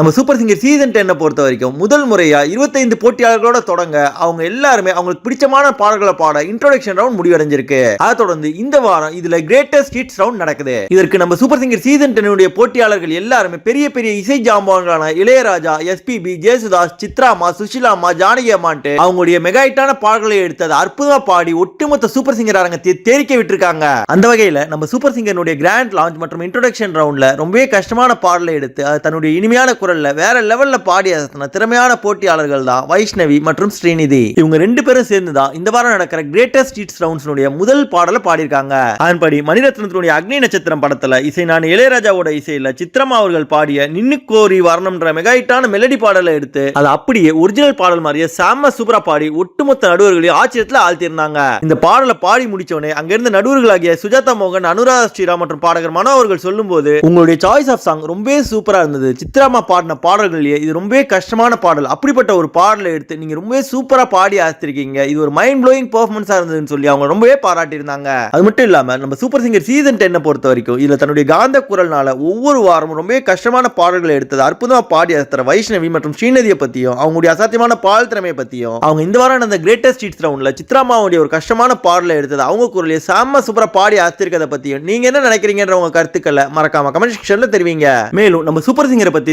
நம்ம super singer season டென்னை பொறுத்த வரைக்கும் முதல் முறையா இருபத்தைந்து போட்டியாளர்களோட தொடங்க அவங்க எல்லாருமே அவங்களுக்கு பிடிச்சமான பாடல்களை பாட இன்ட்ரோடக்ஷன் ரவுண்ட் முடிவடைஞ்சிருக்கு. அதை தொடர்ந்து இந்த வாரம் இதுல கிரேட்டஸ்ட் ஹிட்ஸ் ரவுண்ட் நடக்குது. இதற்கு நம்ம சூப்பர் சிங்கர் சீசன் டென்னுடைய போட்டியாளர்கள் எல்லாருமே பெரிய பெரிய இசை ஜாம்பவான்களான Ilaiyaraaja S P B Yesudas சித்ராமா சுஷிலாமா ஜானகி அம்மான்ட்டு அவங்களுடைய மெகாயிட்டான பாடல்களை எடுத்து அதை அற்புதமா பாடி ஒட்டுமொத்த சூப்பர் சிங்கர் அரங்கத்தை தேரிக்க விட்டுருக்காங்க. அந்த வகையில நம்ம சூப்பர் சிங்கருடைய கிராண்ட் லான்ச் மற்றும் இன்ட்ரோடக்ஷன் ரவுண்ட்ல ரொம்பவே கஷ்டமான பாடலை எடுத்து அது தன்னுடைய இனிமையான குரலில் வேற லெவலில் பாடி அசத்தின திறமையான போட்டியாளர்கள் தான் வைஷ்ணவி மற்றும் ஸ்ரீநிதி. இவங்க ரெண்டு பேரும் சேர்ந்து தான் இந்த வாரம் நடக்கிற கிரேட்டஸ்ட் ஹிட்ஸ் ரவுண்ட்ஸ்னுடைய முதல் பாடலை பாடியிருக்காங்க. அதன்படி மணிரத்னத்தினுடைய அக்னி நட்சத்திரம் படத்தில் இசை நான் இளையராஜாவோட இசையில் சித்ரமா அவர்கள் பாடிய நின்னு கோரி வரணும்ன்ற மெகா ஹிட்டான மெலடி பாடலை எடுத்து அது அப்படியே ஒரிஜினல் பாடல் மாதிரியே செம்ம சூப்பரா பாடி ஒட்டுமொத்த நடுவர்களையும் ஆச்சரியத்தில் ஆழ்த்தியிருந்தாங்க. இந்த பாடலை பாடி முடிச்சோடனே அங்கிருந்த நடுவர்களாகிய சுஜாதா மோகன் அனுராதா ஸ்ரீராம் மற்றும் பாடகர் மனோ அவர்கள் சொல்லும்போது உங்களுடைய சாய்ஸ் ஆஃப் சாங் ரொம்பவே சூப்பரா இருந்தது. சித்ராமா பாடின பாடல்கள் இது ரொம்பவே கஷ்டமான பாடல். அப்படிப்பட்ட ஒரு பாடலை எடுத்து நீங்க ரொம்பவே சூப்பரா பாடி ஆசிரிருக்கீங்க இது ஒரு மைண்ட் ப்ளோயிங் பெர்ஃபார்மன்ஸா இருந்ததுன்னு சொல்லி அவங்க ரொம்பவே பாராட்டியிருந்தாங்க. அது மட்டும் இல்லாம நம்ம சூப்பர் சிங்கர் சீசன் டென்னை பொறுத்த வரைக்கும் இதில் தன்னுடைய காந்த குரல்னால ஒவ்வொரு வாரமும் ரொம்பவே கஷ்டமான பாடல்களை எடுத்தது அற்புதமா பாடி அசத்துற வைஷ்ணவி மற்றும் ஸ்ரீநதியை பற்றியும் அவங்களுடைய அசாத்தியமான பால் திறமையை பற்றியும் அவங்க இந்த வாரம் நடந்த கிரேட்டஸ்ட் ஹிட்ஸ் ரவுண்டில் சித்ராமாவுடைய ஒரு கஷ்டமான பாடலை எடுத்தது அவங்க குரலையே செம்ம சூப்பராக பாடி ஆசிரியதை பற்றியும் நீங்க என்ன நினைக்கிறீங்கன்ற உங்க கருத்துக்களை மறக்காம கமெண்ட் செக்ஷனில் தெரிவிங்க. மேலும் நம்ம சூப்பர் சிங்கரை பத்தி